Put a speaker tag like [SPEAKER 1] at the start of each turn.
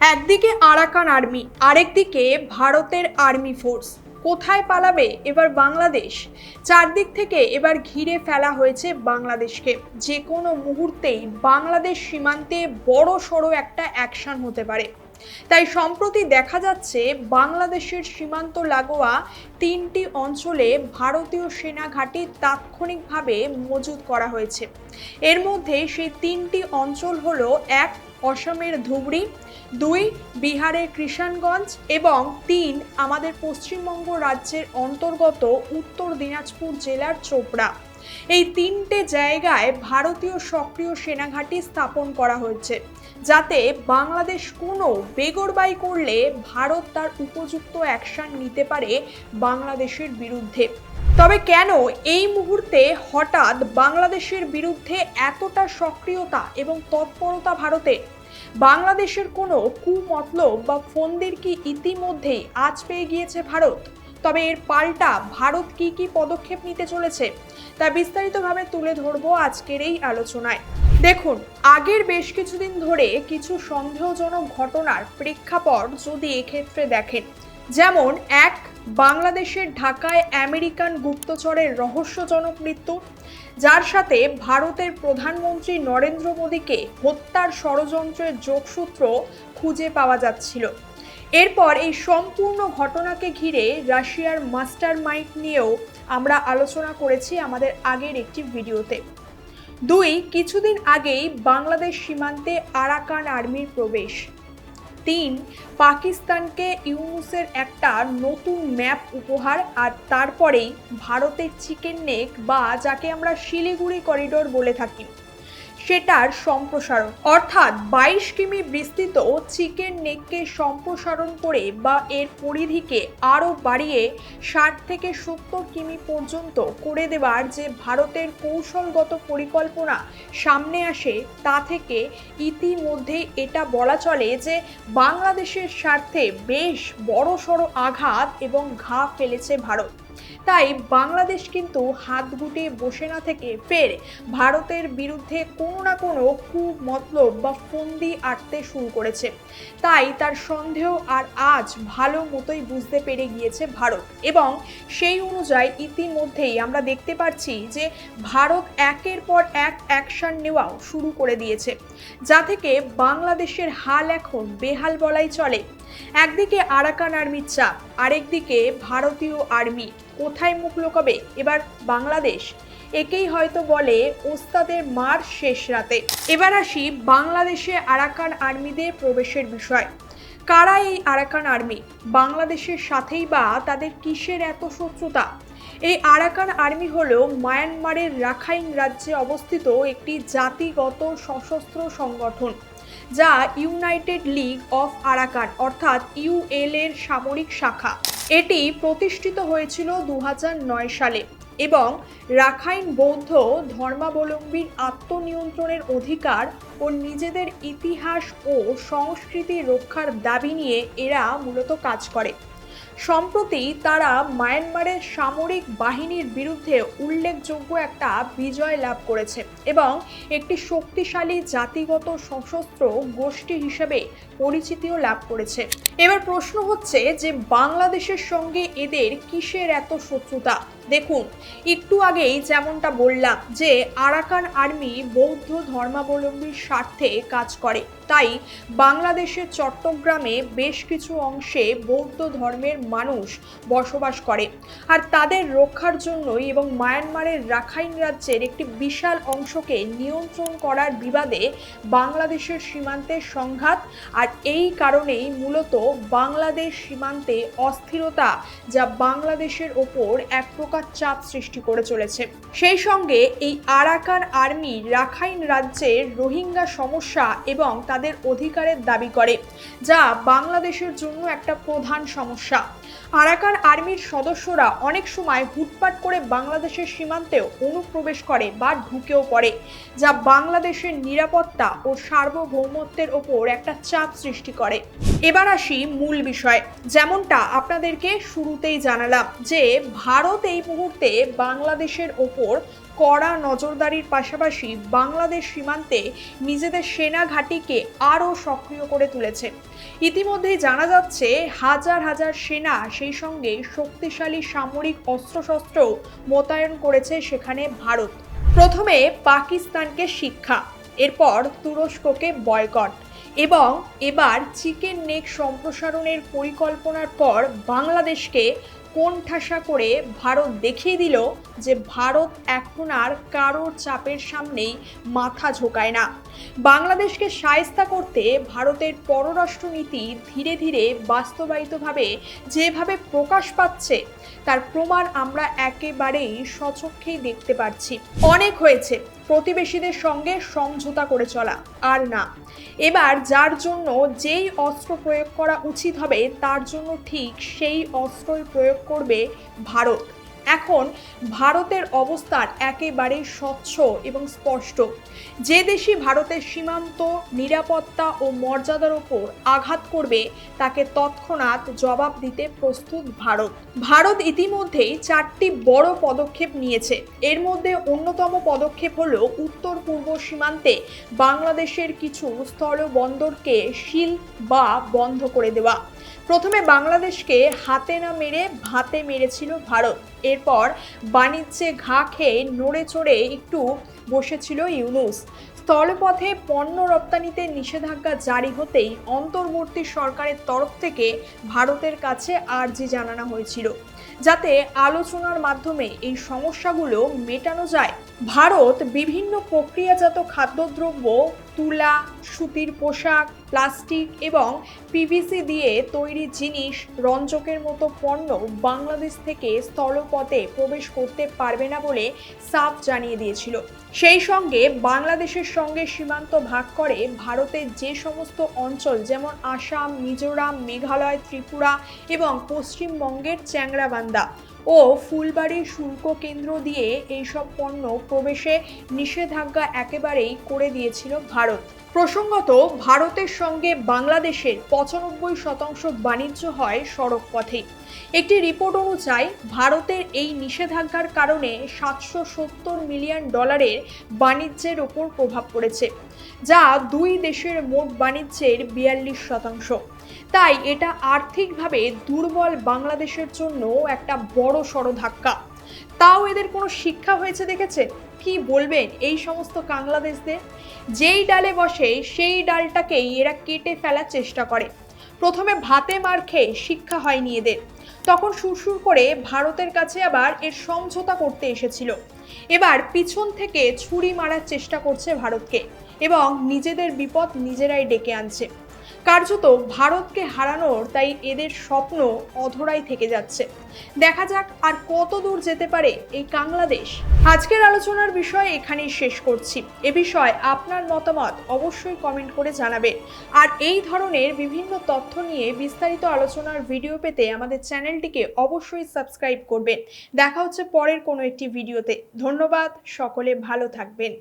[SPEAKER 1] একদিকে Arakan army, আরেকদিকে ভারতের আর্মি ফোর্স। কোথায় পালাবে এবার বাংলাদেশ? চারদিক থেকে এবার ঘিরে ফেলা হয়েছে বাংলাদেশকে। যে কোনো মুহূর্তেই বাংলাদেশ সীমান্তে বড় সড়ো একটা অ্যাকশন হতে পারে। তাই সম্প্রতি দেখা যাচ্ছে বাংলাদেশের সীমান্ত লাগোয়া তিনটি অঞ্চলে ভারতীয় সেনা ঘাঁটি তাৎক্ষণিকভাবে মজুত করা হয়েছে। এর মধ্যে সেই তিনটি অঞ্চল হলো এক অসমের ধুবড়ি, দুই, বিহারের কৃষাণগঞ্জ এবং তিন, আমাদের পশ্চিমবঙ্গ রাজ্যের অন্তর্গত উত্তর দিনাজপুর জেলার চোপড়া। এই তিনটে জায়গায় ভারতীয় সক্রিয় সেনাঘাঁটি স্থাপন করা হয়েছে, যাতে বাংলাদেশ কোনো বেগরবাই করলে ভারত তার উপযুক্ত অ্যাকশন নিতে পারে বাংলাদেশের বিরুদ্ধে। তবে কেন এই মুহূর্তে হঠাৎ বাংলাদেশের বিরুদ্ধে এতটা সক্রিয়তা এবং তৎপরতা ভারতে? বাংলাদেশের কোনো কুমতলব বা ফন্দির কি ইতিমধ্যেই আজ পেয়ে গিয়েছে ভারত? তবে এর পাল্টা ভারত কি কি পদক্ষেপ নিতে চলেছে? তা বিস্তারিতভাবে তুলে ধরবো আজকের এই আলোচনায়। দেখুন, আগের বেশ কিছুদিন ধরে কিছু সন্দেহজনক ঘটনার প্রেক্ষাপট যদি এক্ষেত্রে দেখেন, যেমন এক বাংলাদেশের ঢাকায় আমেরিকান গুপ্তচরের রহস্যজনক মৃত্যু, যার সাথে ভারতের প্রধানমন্ত্রী নরেন্দ্র মোদীকে হত্যার ষড়যন্ত্রের যোগসূত্র খুঁজে পাওয়া যাচ্ছিল। এরপর এই সম্পূর্ণ ঘটনাকে ঘিরে রাশিয়ার মাস্টার মাইন্ড নিয়েও আমরা আলোচনা করেছি আমাদের আগের একটি ভিডিওতে। দুই, কিছুদিন আগেই বাংলাদেশ সীমান্তে আরাকান আর্মির প্রবেশ। তিন, পাকিস্তানকে ইউনুসের একটা নতুন ম্যাপ উপহার আর তারপরেই ভারতের চিকেন নেক বা যাকে আমরা শিলিগুড়ি করিডোর বলে থাকি। সেটার সম্প্রসারণ। অর্থাৎ বাইশ কিমি বিস্তৃত চিকেন নেককে সম্প্রসারণ করে বা এর পরিধিকে আরও বাড়িয়ে ষাট থেকে সত্তর কিমি পর্যন্ত করে দেওয়ার যে ভারতের কৌশলগত পরিকল্পনা সামনে আসে তা থেকে ইতিমধ্যে এটা বলা চলে যে বাংলাদেশের স্বার্থে বেশ বড়সড় আঘাত এবং ঘা ফেলেছে ভারত। তাই বাংলাদেশ কিন্তু হাত গুটিয়ে বসে না থেকে ফের ভারতের বিরুদ্ধে কোনো না কোনো কুমতলব বা ফন্দি আটতে শুরু করেছে। তাই তার সন্দেহ আর আজ ভালো মতোই বুঝতে পেরে গিয়েছে ভারত। এবং সেই অনুযায়ী ইতিমধ্যেই আমরা দেখতে পাচ্ছি যে ভারত একের পর এক অ্যাকশন নেওয়াও শুরু করে দিয়েছে। যা থেকে বাংলাদেশের হাল এখন বেহাল বলাই চলে। একদিকে আরাকান আর্মির চাপ, আরেকদিকে ভারতীয় আর্মি। কোথায় মুখ লোকাবে? এবার বাংলাদেশ। একেই হয়তো বলে ওস্তাদের মার শেষ রাতে। এবার আসি বাংলাদেশে আরাকান আর্মিদের প্রবেশের বিষয়। কারা এই আরাকান আর্মি? বাংলাদেশের সাথেই বা তাদের কিসের এত শত্রুতা? এই আরাকান আর্মি হল মায়ানমারের রাখাইন রাজ্যে অবস্থিত একটি জাতিগত সশস্ত্র সংগঠন, যা ইউনাইটেড লিগ অফ আরাকান, অর্থাৎ ইউএল এর সামরিক শাখা। এটি প্রতিষ্ঠিত হয়েছিল দু হাজার নয় সালে এবং রাখাইন বৌদ্ধ ধর্মাবলম্বীর আত্মনিয়ন্ত্রণের অধিকার ও নিজেদের ইতিহাস ও সংস্কৃতি রক্ষার দাবি নিয়ে এরা মূলত কাজ করে। সম্প্রতি তারা মায়ানমারের সামরিক বাহিনীর বিরুদ্ধে উল্লেখযোগ্য একটা বিজয় লাভ করেছে এবং একটি শক্তিশালী জাতিগত সশস্ত্র গোষ্ঠী হিসেবে পরিচিতিও লাভ করেছে। এবার প্রশ্ন হচ্ছে যে বাংলাদেশের সঙ্গে এদের কিসের এত শত্রুতা? দেখুন, একটু আগেই যেমনটা বললাম যে আরাকান আর্মি বৌদ্ধ ধর্মাবলম্বীর স্বার্থে কাজ করে। তাই বাংলাদেশের চট্টগ্রামে বেশ কিছু অংশে বৌদ্ধ ধর্মের মানুষ বসবাস করে। আর তাদের রক্ষার জন্যই এবং মায়ানমারের রাখাইন রাজ্যের একটি বিশাল অংশকে নিয়ন্ত্রণ করার বিবাদে বাংলাদেশের সীমান্তে সংঘাত, আর এই কারণেই মূলত বাংলাদেশ সীমান্তে অস্থিরতা যা বাংলাদেশের ওপর এক প্রকার চাপ সৃষ্টি করে চলেছে। সেই সঙ্গে এই আরাকান আর্মি রাখাইন রাজ্যের রোহিঙ্গা সমস্যা এবং তাদের অধিকারের দাবি করে, যা বাংলাদেশের জন্য একটা প্রধান সমস্যা। আরাকান আর্মির সদস্যরা অনেক সময় হুটপাট করে বাংলাদেশের সীমান্তেও অনুপ্রবেশ করে বা ঢুকেও পড়ে, যা বাংলাদেশের নিরাপত্তা ও সার্বভৌমত্বের ওপর একটা চাপ সৃষ্টি করে। এবার আসি মূল বিষয়, যেমনটা আপনাদেরকে শুরুতেই জানালাম যে, ভারত এই মুহূর্তে বাংলাদেশের ওপর কড়া নজরদারির পাশাপাশি বাংলাদেশ সীমান্তে নিজেদের সেনা ঘাঁটিকে আরও সক্রিয় করে তুলেছে। ইতিমধ্যেই জানা যাচ্ছে, হাজার হাজার সেনা সেই সঙ্গে শক্তিশালী সামরিক অস্ত্রশস্ত্র মোতায়েন করেছে সেখানে ভারত। প্রথমে পাকিস্তানকে শিক্ষা, এরপর তুরস্ককে বয়কট এবং এবার চিকেন নেক সম্প্রসারণের পরিকল্পনার পর বাংলাদেশকে কোণঠাসা করে ভারত দেখিয়ে দিল যে ভারত এখন আর কারোর চাপের সামনেই মাথা ঝোকায় না। বাংলাদেশকে সায়স্তা করতে ভারতের পররাষ্ট্রনীতি ধীরে ধীরে বাস্তবায়িতভাবে যেভাবে প্রকাশ পাচ্ছে, তার প্রমাণ আমরা একেবারেই স্বচক্ষেই দেখতে পাচ্ছি। অনেক হয়েছে, প্রতিবেশীদের সঙ্গে সমঝোতা করে চলা, আর না। এবার যার জন্য যেই অস্ত্র প্রয়োগ করা উচিত হবে, তার জন্য ঠিক সেই অস্ত্রই প্রয়োগ করবে ভারত। এখন ভারতের অবস্থান একেবারেই স্বচ্ছ এবং স্পষ্ট। যে দেশই ভারতের সীমান্ত, নিরাপত্তা ও মর্যাদার ওপর আঘাত করবে, তাকে তৎক্ষণাৎ জবাব দিতে প্রস্তুত ভারত। ভারত ইতিমধ্যেই চারটি বড় পদক্ষেপ নিয়েছে। এর মধ্যে অন্যতম পদক্ষেপ হল উত্তর পূর্ব সীমান্তে বাংলাদেশের কিছু স্থলবন্দরকে শিল বা বন্ধ করে দেওয়া। প্রথমে বাংলাদেশকে হাতে না মেরে ভাতে মেরেছিল ভারত। এরপর বাণিজ্যে ঘা খেয়ে নড়ে চড়ে একটু বসেছিল ইউনুস। স্থলপথে পণ্য রপ্তানিতে নিষেধাজ্ঞা জারি হতেই অন্তর্বর্তী সরকারের তরফ থেকে ভারতের কাছে আর্জি জানানো হয়েছিল। যাতে আলোচনার মাধ্যমে এই সমস্যাগুলো মেটানো যায়। ভারত বিভিন্ন প্রক্রিয়াজাত খাদ্যদ্রব্য তুলা, সুতির পোশাক, প্লাস্টিক এবং পিভিসি দিয়ে তৈরি জিনিস রঞ্জকের মতো পণ্য বাংলাদেশ থেকে স্থলপথে প্রবেশ করতে পারবে না বলে সাফ জানিয়ে দিয়েছিল। সেই সঙ্গে বাংলাদেশের সঙ্গে সীমান্ত ভাগ করে ভারতের যে সমস্ত অঞ্চল যেমন আসাম, মিজোরাম, মেঘালয়, ত্রিপুরা এবং পশ্চিমবঙ্গের চ্যাংরাবান্ধা ও ফুলবাড়ির শুল্ক কেন্দ্র দিয়ে এইসব পণ্য প্রবেশে নিষেধাজ্ঞা একেবারেই করে দিয়েছিল ভারত। প্রসঙ্গত, ভারতের সঙ্গে বাংলাদেশের পঁচানব্বই শতাংশ বাণিজ্য হয় সড়ক পথে। একটি রিপোর্ট অনুযায়ী, ভারতের এই নিষেধাজ্ঞার কারণে সাতশো সত্তর মিলিয়ন ডলারের বাণিজ্যের ওপর প্রভাব পড়েছে, যা দুই দেশের মোট বাণিজ্যের বিয়াল্লিশ শতাংশ। তাই এটা আর্থিকভাবে দুর্বল বাংলাদেশের জন্য একটা বড় সড় ধাক্কা। তাও এদের কোনো শিক্ষা হয়েছে দেখেছে? কি বলবেন এই সমস্ত বাংলাদেশদের যেই ডালে বসে সেই ডালটাকেই এরা কেটে ফেলার চেষ্টা করে। প্রথমে ভাতে মার খেয়ে শিক্ষা হয়নি এদের। তখন সুরসুর করে ভারতের কাছে আবার এর সমঝোতা করতে এসেছিল। এবার পিছন থেকে ছুরি মারার চেষ্টা করছে ভারতকে এবং নিজেদের বিপদ নিজেরাই ডেকে আনছে। কার্যত ভারতকে হারানোর, তাই এদের স্বপ্ন অধরাই থেকে যাচ্ছে। দেখা যাক আর কত দূর যেতে পারে এই বাংলাদেশ। আজকের আলোচনার বিষয় এখানেই শেষ করছি। এ বিষয়ে আপনার মতামত অবশ্যই কমেন্ট করে জানাবেন। আর এই ধরনের বিভিন্ন তথ্য নিয়ে বিস্তারিত আলোচনার ভিডিও পেতে আমাদের চ্যানেলটিকে অবশ্যই সাবস্ক্রাইব করবেন। দেখা হচ্ছে পরের কোনো একটি ভিডিওতে। ধন্যবাদ, সকলে ভালো থাকবেন।